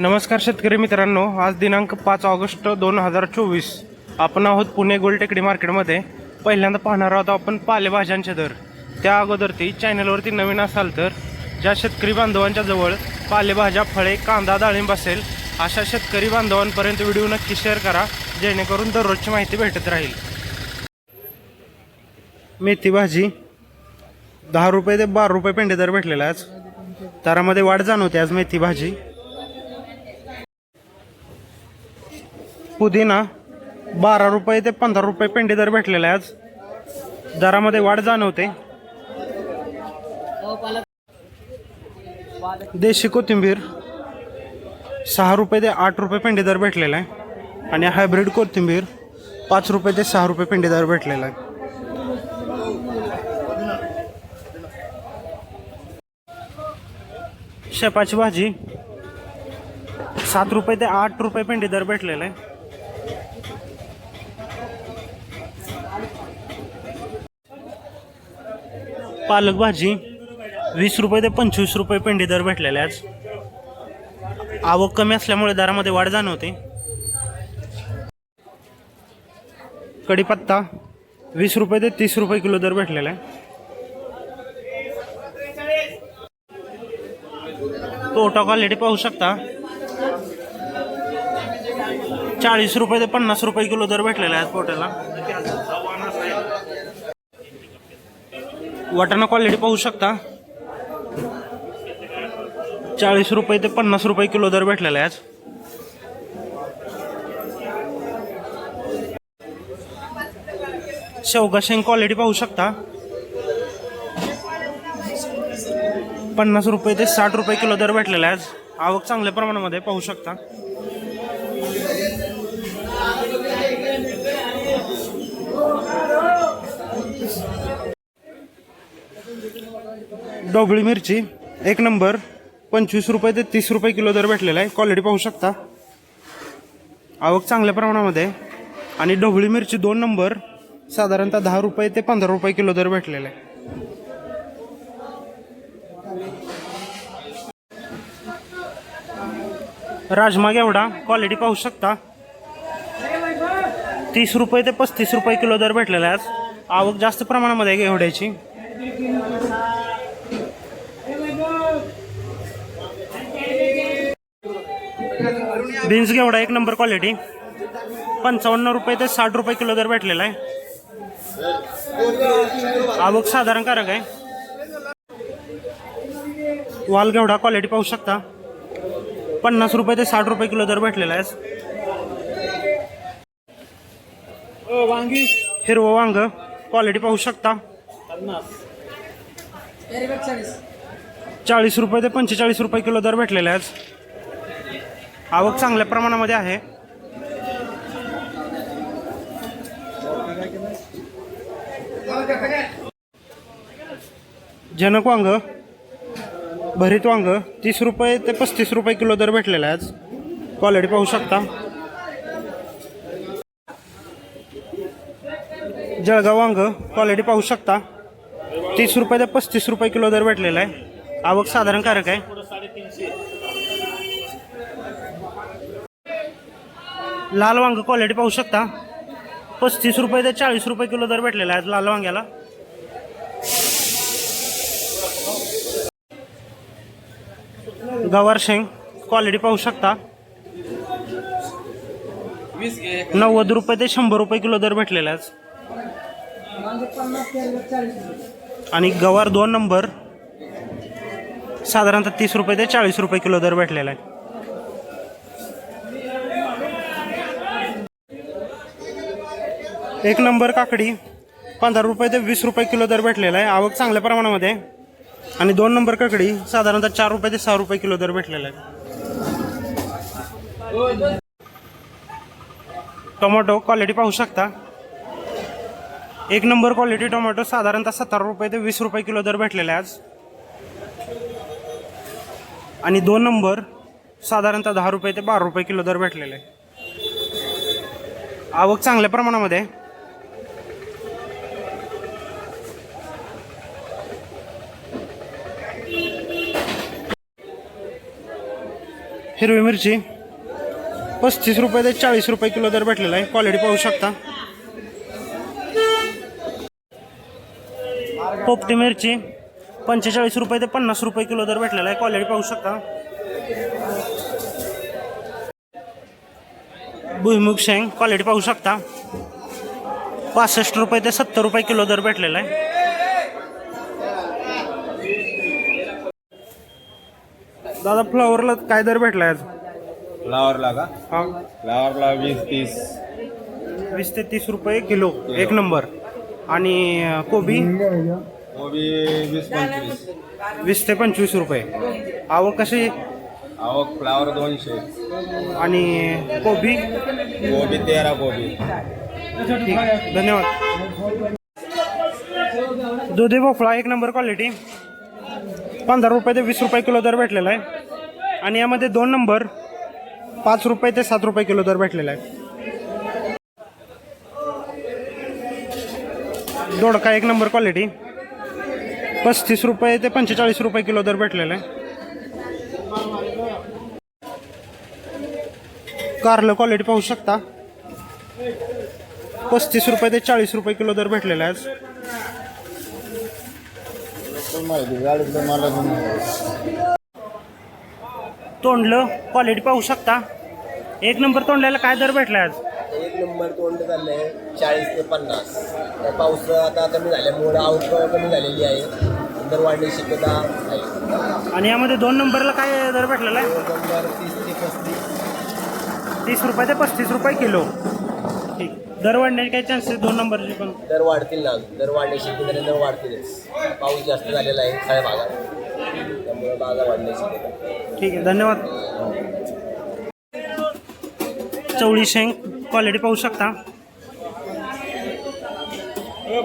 नमस्कार शेतकरी मित्रांनो आज दिनांक पाच ऑगस्ट दोन हजार चोवीस. आपण आहोत पुणे गोलटेकडी मार्केटमध्ये. पहिल्यांदा पाहणार आहोत आपण पालेभाज्यांचे दर. त्या अगोदर ती चॅनलवरती नवीन असाल तर ज्या शेतकरी बांधवांच्या जवळ पालेभाज्या फळे कांदा डाळिंब असेल अशा शेतकरी बांधवांपर्यंत व्हिडिओ नक्की शेअर करा जेणेकरून दररोजची माहिती भेटत राहील. मेथी भाजी दहा रुपये ते बारा रुपये पेंडे दर भेटलेला आज. दरामध्ये वाढ जाणवते आज मेथी भाजी. पुदिना बारा रुपये ते पंधरा रुपये पेंडी दर भेटलेला आहे आज. दरामध्ये वाढ जाणवते. देशी कोथिंबीर सहा रुपये ते आठ रुपये पेंडी दर भेटलेला आहे. आणि हायब्रिड कोथिंबीर पाच रुपये ते सहा रुपये पेंडी दर भेटलेला आहे. शेपाची भाजी सात रुपये ते आठ रुपये पेंडी दर भेटलेला आहे. पालक भाजी वीस रुपये ते पंचवीस रुपये पेंडी दर भेटलेले आज. आवक कमी असल्यामुळे दरामध्ये वाढ जाणवते. कढीपत्ता वीस रुपये ते तीस रुपये किलो दर भेटलेला आहे. तोटा क्वालिटी पाहू शकता. चाळीस रुपये ते पन्नास रुपये किलो दर भेटलेला आहे पोट्याला वाटाणा क्वालिटी पाहू शकता. चाळीस रुपये ते पन्नास रुपये किलो दर भेटलेला आहे आज. शेवगा शेंग क्वालिटी पाहू शकता. पन्नास रुपये ते साठ रुपये किलो दर भेटलेला आहे आज. आवक चांगल्या प्रमाणामध्ये पाहू शकता. ढोबळी मिरची एक नंबर पंचवीस रुपये ते तीस रुपये किलो दर भेटलेला आहे. क्वालिटी पाहू शकता. आवक चांगल्या प्रमाणामध्ये आणि ढोबळी मिरची दोन नंबर साधारणतः दहा रुपये ते पंधरा रुपये किलो दर भेटलेला आहे. राजमा एवढा क्वालिटी पाहू शकता. तीस रुपये ते पस्तीस रुपये किलो दर भेटलेला आहे आज. आवक जास्त प्रमाणामध्ये आहे घेवड्याची. बीन्स घेवडा एक नंबर क्वालिटी पंचावन्न रुपये ते साठ रुपये किलो दर भेटलेला आहे. आवक साधारणकारक आहे. वाल घेवडा क्वालिटी पाहू शकता. पन्नास रुपये ते साठ रुपये किलो दर भेटलेला आहे. वांगी हिरवं वांग क्वालिटी पाहू शकता. चाळीस रुपये ते पंचेचाळीस रुपये किलो दर भेटलेला आहे. आवक चांगल्या प्रमाणामध्ये आहे. जनक वांग भरीत वांग तीस रुपये ते पस्तीस रुपये किलो दर भेटलेला आहे आज. क्वालिटी पाहू शकता. जळगाव वांग क्वालिटी पाहू शकता. तीस रुपये ते पस्तीस रुपये किलो दर भेटलेला आहे. आवक साधारण कारक आहे. लाल वांग क्वालिटी पाहू शकता. पस्तीस रुपये ते चाळीस रुपये किलो दर भेटलेला आहे लाल वांग्याला. गवार शेंग क्वालिटी पाहू शकता. नव्वद रुपये ते शंभर रुपये किलो दर भेटलेला आहे आणि गवार दोन नंबर साधारणतः तीस रुपये ते चाळीस रुपये किलो दर भेटलेला आहे. एक नंबर काकडी. पंधरा रुपये ते वीस रुपये किलो दर भेटलेला आहे. आवक चांगल्या प्रमाणामध्ये आहे. आणि दोन नंबर काकडी साधारणतः चार रुपये ते सहा रुपये किलो दर भेटलेला आहे. टोमॅटो क्वालिटी पाहू शकता. एक नंबर क्वालिटी टोमॅटो साधारणतः सतरा रुपये ते वीस रुपये किलो दर भेटलेला आहे आज. आणि दोन नंबर साधारणतः दहा रुपये ते बारा रुपये किलो दर भेटलेला आहे. आवक चांगल्या प्रमाणामध्ये हिरवी मिरची. पस्तीस रुपये ते चाळीस रुपये किलो दर भेटलेला आहे. क्वालिटी पाहू शकता. पोपटी मिरची पंचेचाळीस रुपये ते पन्नास रुपये किलो दर भेटलेला आहे. क्वालिटी पाहू शकता. भुईमुग शेंग क्वालिटी पाहू शकता. पासष्ट रुपये ते सत्तर रुपये किलो दर भेटलेला आहे. दादा फ्लॉवरला काय दर भेटलाय आज? फ्लावरला का? हा. फ्लावरला वीस तीस. वीस ते तीस रुपये किलो एक नंबर. आणि अं, कोबी? कोबी वीस पंचवीस. वीस ते पंचवीस रुपये. आवक कशी? आवक फ्लावर दोनशे. आणि कोबी? कोबी तेरा कोबी. ठीक. धन्यवाद. दुधी भोपळा एक नंबर क्वालिटी. पंधरा रुपये ते वीस रुपये किलो दर भेटलेला आहे. आणि यामध्ये दोन नंबर पाच रुपये ते सात रुपये किलो दर भेटलेला आहे. दोडका एक नंबर क्वालिटी पस्तीस रुपये ते पंचेचाळीस रुपये किलो दर भेटलेला आहे. कारलं क्वालिटी पाहू शकता. पस्तीस रुपये ते चाळीस रुपये किलो दर भेटलेला आहे आज. तोंडलं क्वालिटी पाहू शकता. एक नंबर तोंडल्याला काय दर भेटला आज? एक नंबर तोंड चाललंय चाळीस ते पन्नास. तर पाऊस आता कमी झाल्यामुळे आवक कमी झालेली आहे. दर वाढण्याची शक्यता आहे. आणि यामध्ये दोन नंबरला काय दर भेटलेला आहे? दोन नंबर तीस ते पस्तीस. तीस रुपये ते पस्तीस रुपये किलो. दर वाढण्याचे काही चान्सेस दोन नंबरचे पण. दर वाढतील ना दर वाढण्याची शक्यता दर वाढतीलच पाऊस जास्त झालेला आहे सगळ्या भागात. त्यामुळे बागा वाढण्याची शक्यता ठीक आहे धन्यवाद. चवळी शेंग क्वालिटी पाहू शकता.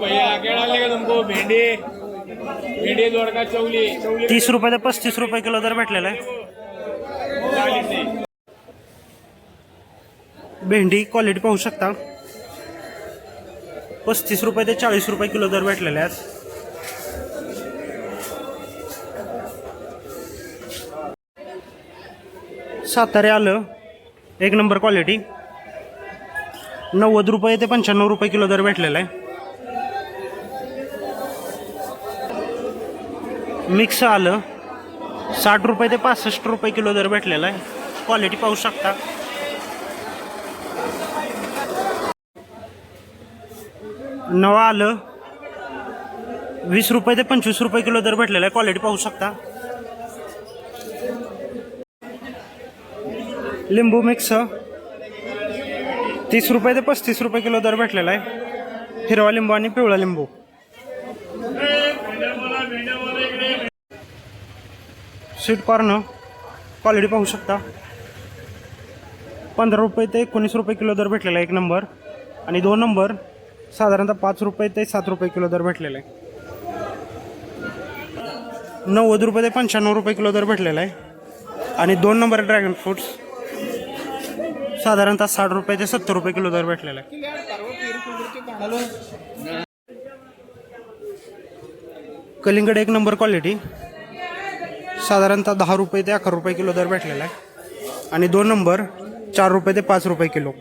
भैया क्या डालेगा तुमको? भेंडी. भेंडी दोडका चवली चवली तीस रुपये ते पस्तीस रुपये किलो दर भेटलेला आहे. भेंडी क्वालिटी पाहू शकता. पस्तीस रुपये ते चाळीस रुपये किलो दर भेटलेले आहेत. सातारे आलं एक नंबर क्वालिटी नव्वद रुपये ते पंच्याण्णव रुपये किलो दर भेटलेला आहे. मिक्स आलं साठ रुपये ते पासष्ट रुपये किलो दर भेटलेला आहे. क्वालिटी पाहू शकता. नवा आलं. वीस रुपये ते पंचवीस रुपये किलो दर भेटलेला आहे. क्वालिटी पाहू शकता. लिंबू मिक्स तीस रुपये ते पस्तीस रुपये किलो दर भेटलेला आहे. हिरवा लिंबू आणि पिवळा लिंबू. स्वीट कॉर्न क्वालिटी पाहू शकता. पंधरा रुपये ते एकोणीस रुपये किलो दर भेटलेला आहे एक नंबर आणि दोन नंबर साधारणतः पाच रुपये ते सात रुपये किलो दर भेटलेला आहे. नव्वद रुपये ते पंच्याण्णव रुपये किलो दर भेटलेला आहे. आणि दोन नंबर ड्रॅगन फ्रूट्स साधारणतः साठ रुपये ते सत्तर रुपये किलो दर भेटलेला आहे. कलिंगड एक नंबर क्वालिटी साधारणतः दहा रुपये ते अकरा रुपये किलो दर भेटलेला आहे. आणि दोन नंबर चार रुपये ते पाच रुपये किलो.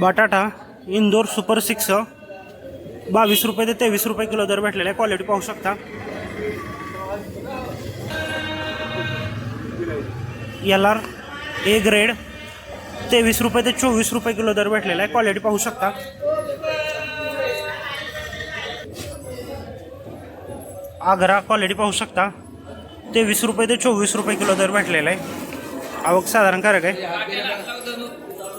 बटाटा इंदोर सुपर सिक्स बावीस रुपये ते तेवीस रुपये किलो दर भेटलेला आहे. क्वालिटी पाहू शकता. एल आर ए ग्रेड तेवीस रुपये ते चोवीस रुपये किलो दर भेटलेला आहे. क्वालिटी पाहू शकता. आग्रा क्वालिटी पाहू शकता. तेवीस रुपये ते चोवीस रुपये किलो दर भेटलेला आहे. आवक साधारण कारक आहे.